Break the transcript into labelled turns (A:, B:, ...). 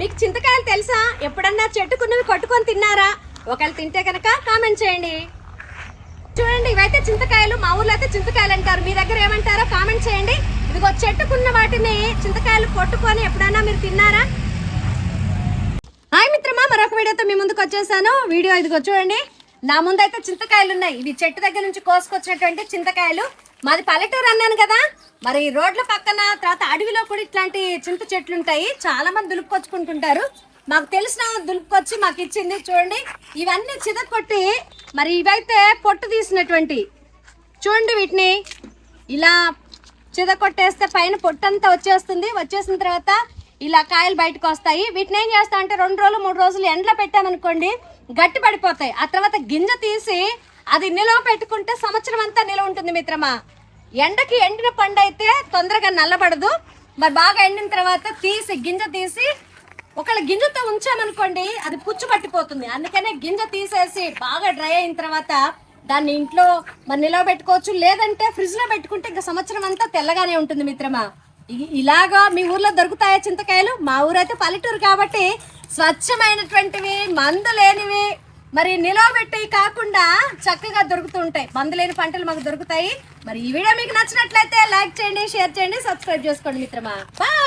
A: మీకు చింతకాయలు తెలుసా? ఎప్పుడన్నా చెట్టుకున్నవి కొట్టుకొని తిన్నారా? ఒకవేళ తింటే కనుక కామెంట్ చేయండి. చూడండి ఇవైతే చింతకాయలు మా ఊర్లో అయితే చింతకాయలు అంటారు. మీ దగ్గర ఏమంటారో కామెంట్ చేయండి. ఇదిగో చెట్టుకున్న వాటిని చింతకాయలు కొట్టుకొని ఎప్పుడైనా మీరు తిన్నారా? హాయ్ మిత్రమా మరొక వీడియోతో మీ ముందుకు వచ్చేసాను. వీడియో ఇదిగో చూడండి. నా ముందు అయితే చింతకాయలు ఉన్నాయి. ఇవి చెట్టు దగ్గర నుంచి కోసుకొచ్చినటువంటి చింతకాయలు. మాది పల్లెటూరు అన్నాను కదా. మరి రోడ్ల పక్కన తర్వాత అడవిలో కూడా ఇట్లాంటి చింత చెట్లు ఉంటాయి. చాలా మంది దులుపుకొచ్చుకుంటుంటారు. మాకు తెలిసిన దులుపుకొచ్చి మాకు ఇచ్చింది చూడండి. ఇవన్నీ చిదకొట్టి మరి ఇవైతే పొట్టు తీసినటువంటి చూడండి వీటిని. ఇలా చిదకొట్టేస్తే పైన పొట్టంతా వచ్చేస్తుంది. వచ్చేసిన తర్వాత ఇలా కాయలు బయటకు వస్తాయి. వీటిని ఏం చేస్తా అంటే రెండు రోజులు మూడు రోజులు ఎండలో పెట్టామనుకోండి గట్టి పడిపోతాయి. ఆ తర్వాత గింజ తీసి అది నిలవ పెట్టుకుంటే సంవత్సరం అంతా నిలవ ఉంటుంది మిత్రమా. ఎండకి ఎండిన పండు అయితే తొందరగా నల్లబడదు. మరి బాగా ఎండిన తర్వాత తీసి గింజ తీసి ఒకళ్ళ గింజతో ఉంచామనుకోండి అది పుచ్చు పట్టిపోతుంది. అందుకనే గింజ తీసేసి బాగా డ్రై అయిన తర్వాత దాన్ని ఇంట్లో మరి నిలవ పెట్టుకోవచ్చు లేదంటే ఫ్రిడ్జ్లో పెట్టుకుంటే ఇంకా సంవత్సరం అంతా తెల్లగానే ఉంటుంది మిత్రమా. ఇలాగా మీ ఊర్లో దొరుకుతాయా చింతకాయలు? మా ఊరైతే పల్లెటూరు కాబట్టి స్వచ్ఛమైనటువంటివి మందు లేనివి మరి నిలవబెట్టి కాకుండా చక్కగా దొరుకుతూ ఉంటాయి పంటలు మాకు దొరుకుతాయి. మరి ఈ వీడియో మీకు నచ్చినట్లయితే లైక్ చేయండి షేర్ చేయండి సబ్స్క్రైబ్ చేసుకోండి మిత్రమా. బాయ్!